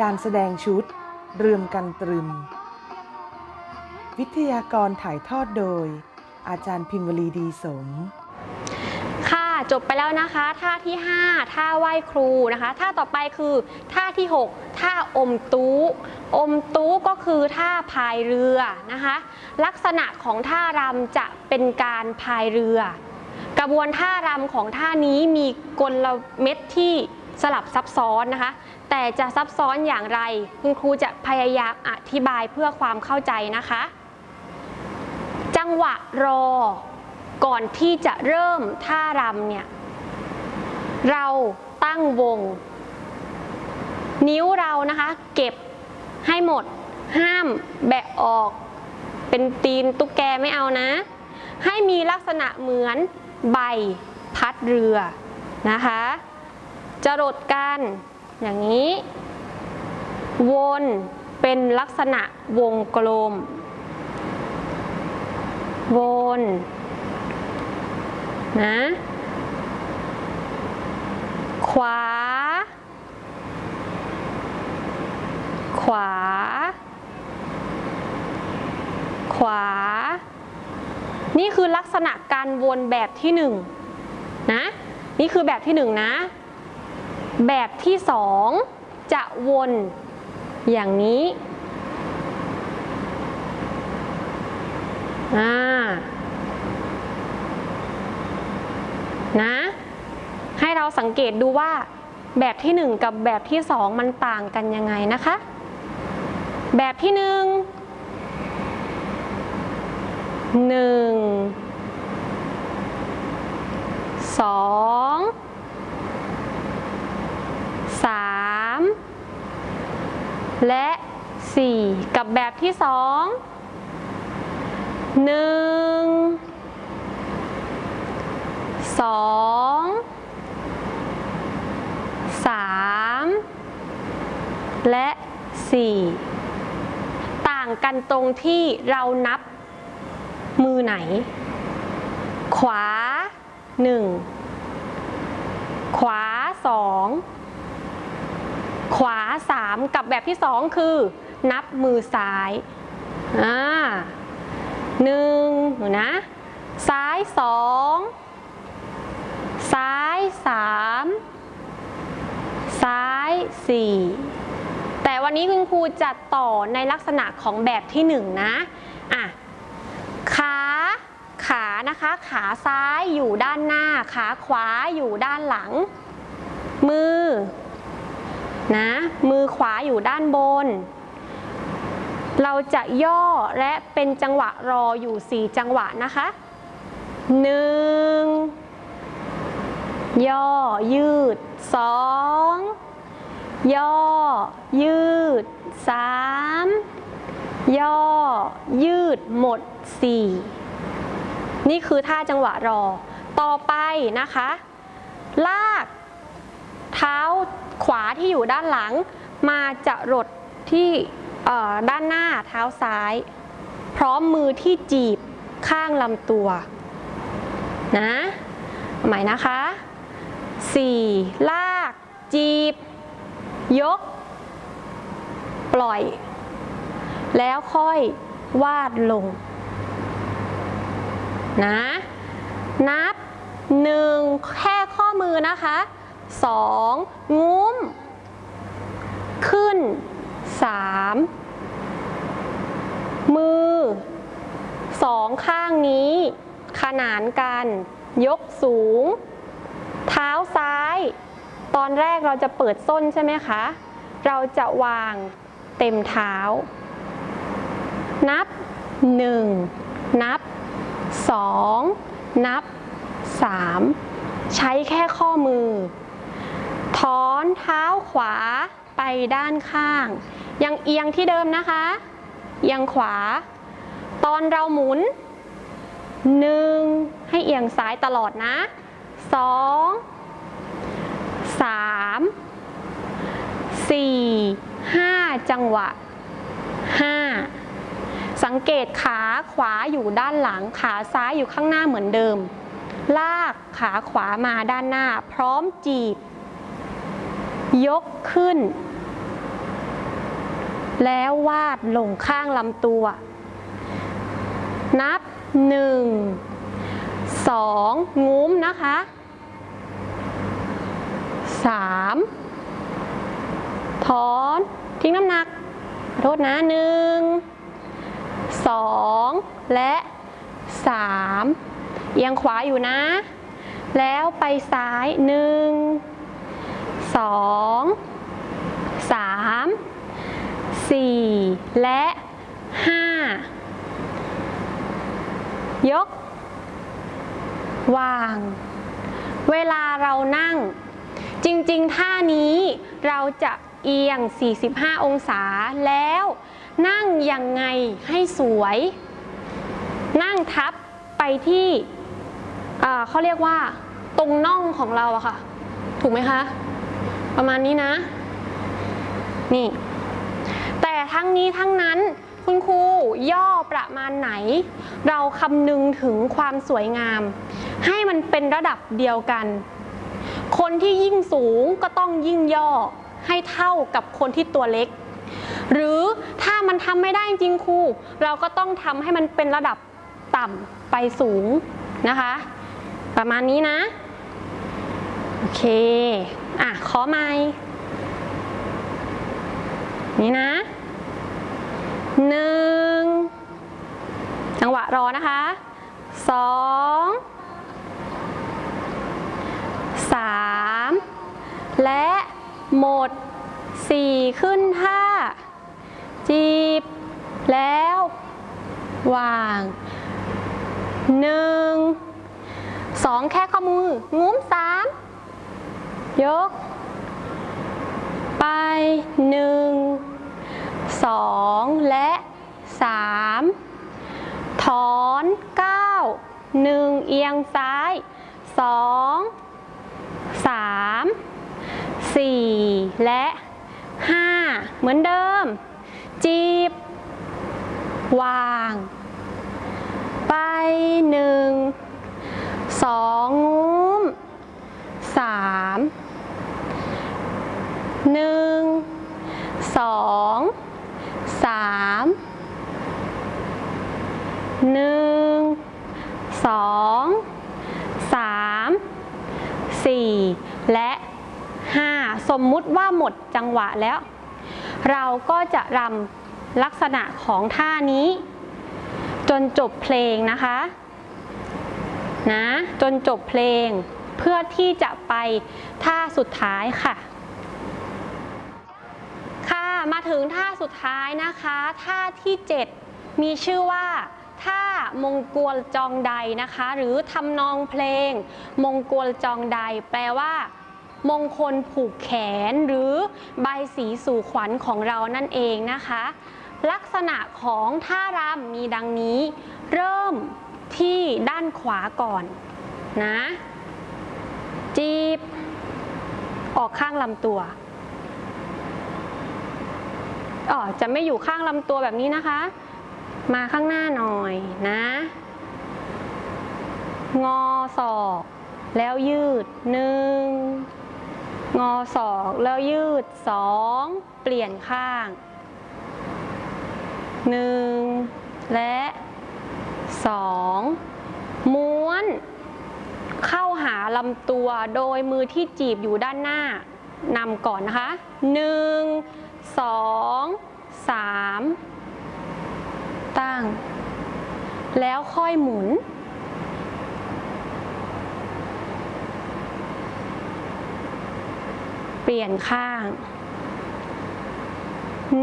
การแสดงชุด เรื่มกันตรึม วิทยากรถ่ายทอดโดย อาจารย์พิมวลีดีสม ค่ะจบไปแล้วนะคะ ท่าที่ 5 ท่าไหว้ครูนะคะ ท่าต่อไปคือท่าที่ 6 ท่าอมตู้อมตู้ก็คือท่าพายเรือนะคะ ลักษณะของท่ารำจะเป็นการพายเรือ กระบวนท่ารำของท่านี้มีกลเม็ดที่ สลับซับซ้อนนะคะ แต่จะซับซ้อนอย่างไร คุณครูจะพยายามอธิบายเพื่อความเข้าใจนะคะ จังหวะรอก่อนที่จะเริ่มท่ารำเนี่ยเราตั้งวง นิ้วเรานะคะ เก็บให้หมด ห้ามแบะออก เป็นตีนตุ๊กแกไม่เอานะ ให้มีลักษณะเหมือนใบพัดเรือนะคะ จรดกันอย่างนี้ วนเป็นลักษณะวงกลม วนนะขวา ขวา ขวา นี่คือลักษณะการวนแบบที่หนึ่งนะ นี่คือแบบที่หนึ่งนะ แบบที่สองจะวนอย่างนี้นะ ให้เราสังเกตดูว่าแบบที่ 1 กับแบบที่ 2 มันต่างกันยังไงนะคะ แบบที่ 1 1 2 3 และ 4 กับแบบที่ 2 1สองสามและสี่ต่างกันตรงที่เรานับมือไหน ขวาหนึ่งขวาสอง ขวาสามกับแบบที่สองคือ นับมือซ้ายอ่าหนึ่งหนูนะ ซ้ายสองซ้ายสามซ้ายสี่แต่วันนี้คุณครูจะต่อในลักษณะของแบบที่หนึ่งนะอะขาขานะคะ ขาซ้ายอยู่ด้านหน้า ขาขวาอยู่ด้านหลัง มือ นะ มือขวาอยู่ด้านบน เราจะย่อและเป็นจังหวะรออยู่ 4 จังหวะนะคะหนึ่งย่อ ยืดสองย่อ ยืดสามย่อ ยืดหมดสี่นี่คือท่าจังหวะรอ ต่อไปนะคะ ลาก เท้า ขวาที่อยู่ด้านหลัง มาจะรดที่ด้านหน้าเท้าซ้าย พร้อมมือที่จีบข้างลำตัวนะเอาใหม่นะคะ 4. ลาก จีบ ยก ปล่อย แล้วค่อยวาดลง นะ นับ1แค่ข้อมือนะคะ 2. งุ้ม ขึ้น 3. มือ สองข้างนี้ ขนานกัน ยกสูง เท้าซ้าย ตอนแรกเราจะเปิดส้นใช่ไหมคะ เราจะวางเต็มเท้า นับ 1 นับ 2 นับ 3 ใช้แค่ข้อมือ ถอนเท้าขวาไปด้านข้าง ยังเอียงที่เดิมนะคะเอียงขวา ตอนเราหมุน1ให้เอียงซ้ายตลอดนะ2 3 4 5จังหวะ5สังเกตขาขวาอยู่ด้านหลังขาซ้ายอยู่ข้างหน้าเหมือนเดิม ลากขาขวามาด้านหน้า พร้อมจีบ ยกขึ้น แล้ววาดลงข้างลำตัว นับหนึ่งสองงุ้มนะคะสามถอนทิ้งน้ำหนักโทษนะหนึ่งสองและสามเอียงขวาอยู่นะ แล้วไปซ้ายหนึ่ง สองสามสี่และห้ายก วาง เวลาเรานั่ง จริงๆ ท่านี้เราจะเอียง 45 องศาแล้วนั่งยังไงให้สวย นั่งทับไปที่เอ่อเขาเรียกว่าตรงน่องของเราอะค่ะ ถูกไหมคะ ประมาณนี้นะ นี่ แต่ทั้งนี้ทั้งนั้นคุณครูย่อประมาณไหน เราคำนึงถึงความสวยงาม ให้มันเป็นระดับเดียวกัน คนที่ยิ่งสูงก็ต้องยิ่งย่อให้เท่ากับคนที่ตัวเล็ก หรือถ้ามันทำไม่ได้จริงครู เราก็ต้องทำให้มันเป็นระดับต่ำไปสูงนะคะ ประมาณนี้นะ โอเค อะ ขอไม้นี่นะหนึ่งจังหวะรอนะคะสองสามและหมดสี่ขึ้นท่าจีบ แล้ววางหนึ่งสองแค่ข้อมือ งุ้มสาม ยก ไปหนึ่งสองและสามถอนเก้าหนึ่งเอียงซ้ายสองสามสี่และห้าเหมือนเดิม จีบ วาง ไปหนึ่งสองงุ้มสาม หนึ่งสองสามหนึ่งสองสามสี่และห้าสมมุติว่าหมดจังหวะแล้ว เราก็จะรำลักษณะของท่านี้ จนจบเพลงนะคะนะจนจบเพลงเพื่อที่จะไปท่าสุดท้ายค่ะค่ะ มาถึงท่าสุดท้ายนะคะท่าที่ 7 มีชื่อว่าท่ามงกลจองใดนะคะ หรือทำนองเพลง มงกลจองใด แปลว่า มงคลผูกแขนหรือใบสีสู่ขวัญของเรานั่นเองนะคะ ลักษณะของท่ารำมีดังนี้ เริ่มที่ด้านขวาก่อนนะ จีบ ออกข้างลำตัว อ๋อจะไม่อยู่ข้างลำตัวแบบนี้นะคะ มาข้างหน้าหน่อยนะ งอศอก แล้วยืดหนึ่งงอศอกแล้วยืดสองเปลี่ยนข้างหนึ่งและสองม้วนเข้าหาลำตัวโดยมือที่จีบอยู่ด้านหน้านำก่อนนะคะหนึ่ง สองสามตั้ง แล้วค่อยหมุน เปลี่ยนข้าง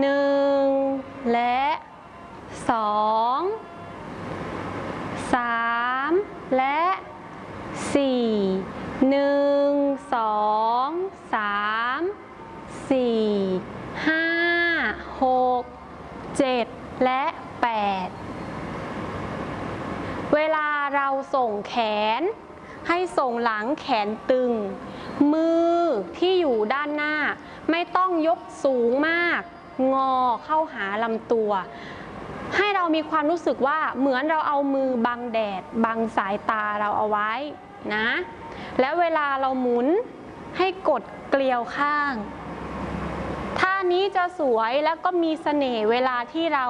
หนึ่งและสองสามและสี่หนึ่งสองสามสี่ห้าหกเจ็ด และแปดเวลาเราส่งแขน ให้ส่งหลังแขนตึง มือที่อยู่ด้านหน้า ไม่ต้องยกสูงมาก งอเข้าหาลำตัว ให้เรามีความรู้สึกว่าเหมือนเราเอามือบังแดด บังสายตาเราเอาไว้นะ แล้วเวลาเราหมุนให้กดเกลียวข้างานนี้จะสวยแล้วก็มีเสน่ห์เวลาที่เรา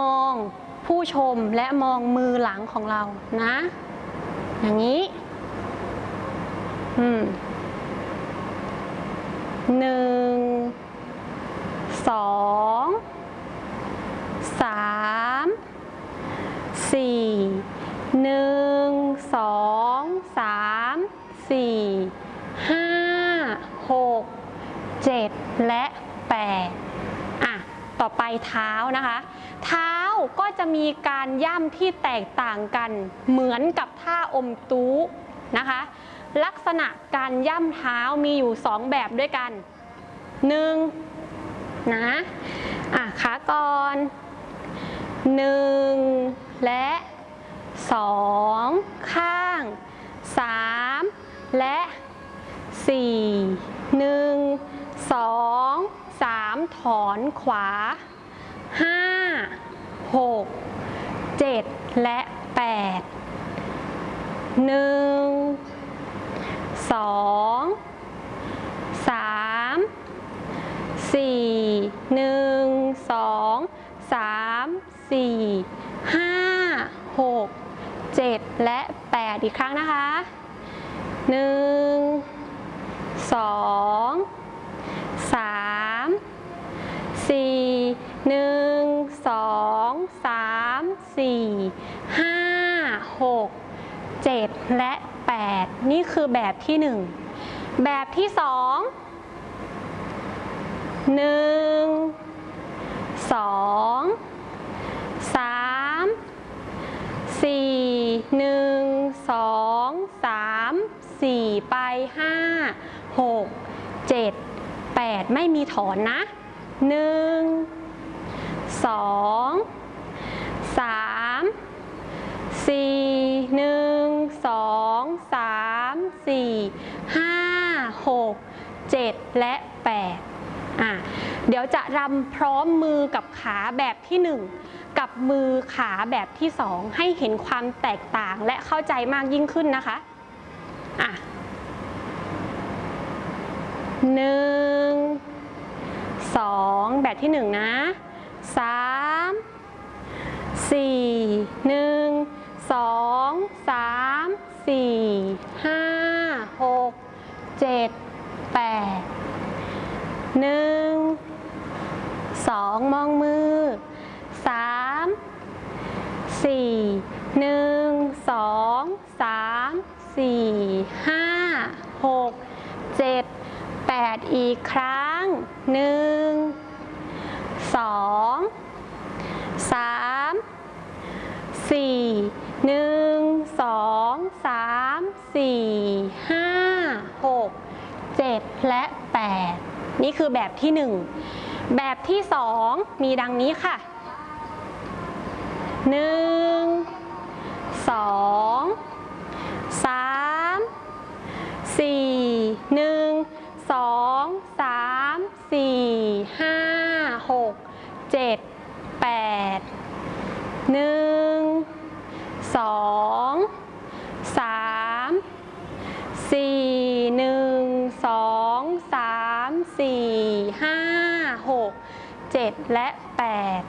มองผู้ชมและมองมือหลังของเรานะ อย่างนี้อืมหนึ่งสองสามสี่หนึ่งสองสามสี่ห้าหกเจ็ดและ ต่อไปเท้านะคะ เท้าก็จะมีการย่ำที่แตกต่างกัน เหมือนกับท่าอมตู้นะคะ ลักษณะการย่ำเท้ามีอยู่สองแบบด้วยกันหนึ่งนะอะขาก่อนหนึ่งและสองข้างสามและสี่หนึ่ งสองสามถอนขวาห้าหกเจ็ดและแปดหนึ่งสองสามสี่หนึ่งสองสามสี่ห้าหกเจ็ดและแปดอีกครั้งนะคะหนึ่ง สี่หนึ่งสองสามสี่ห้าหกเจ็ดและแปดนี่คือแบบที่หนึ่งแบบที่สองหนึ่งสองสามสี่หนึ่งสองสามสี่ไปห้าหกเจ็ดแปดไม่มีถอนนะ หนึ่งสองสามสี่หนึ่งสองสามสี่ห้าหกเจ็ดและแปดอะเดี๋ยวจะรำพร้อมมือกับขาแบบที่หนึ่งกับมือขาแบบที่สองให้เห็นความแตกต่างและเข้าใจมากยิ่งขึ้นนะคะอะหนึ่ง สองแบบที่หนึ่งนะสามสี่หนึ่งสองสามสี่ห้าหกเจ็ดแปดหนึ่งสองมองมือสามสี่หนึ่ 8 อีกครั้ง 1 2 3 4 1 2 3 4 5 6 7 และ 8 นี่คือแบบที่ 1 แบบที่ 2 มีดังนี้ค่ะ 1 2 3 4 1 องสามสี่ห้าหกเจ็ดแปดหนึ่งสองสามสี่หนึ่งสองสามสี่ห้าหกเจ็ดและแปด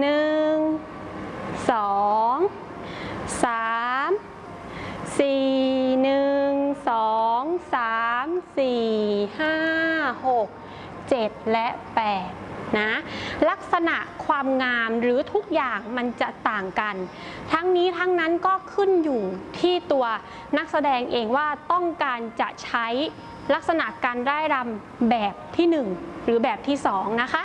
หนึ่งสองสามสี่ 4 5 6 7 และ 8 นะ ลักษณะความงามหรือทุกอย่างมันจะต่างกัน ทั้งนี้ทั้งนั้นก็ขึ้นอยู่ที่ตัวนักแสดงเองว่าต้องการจะใช้ลักษณะการไร้รำแบบที่ 1 หรือแบบที่ 2 นะคะ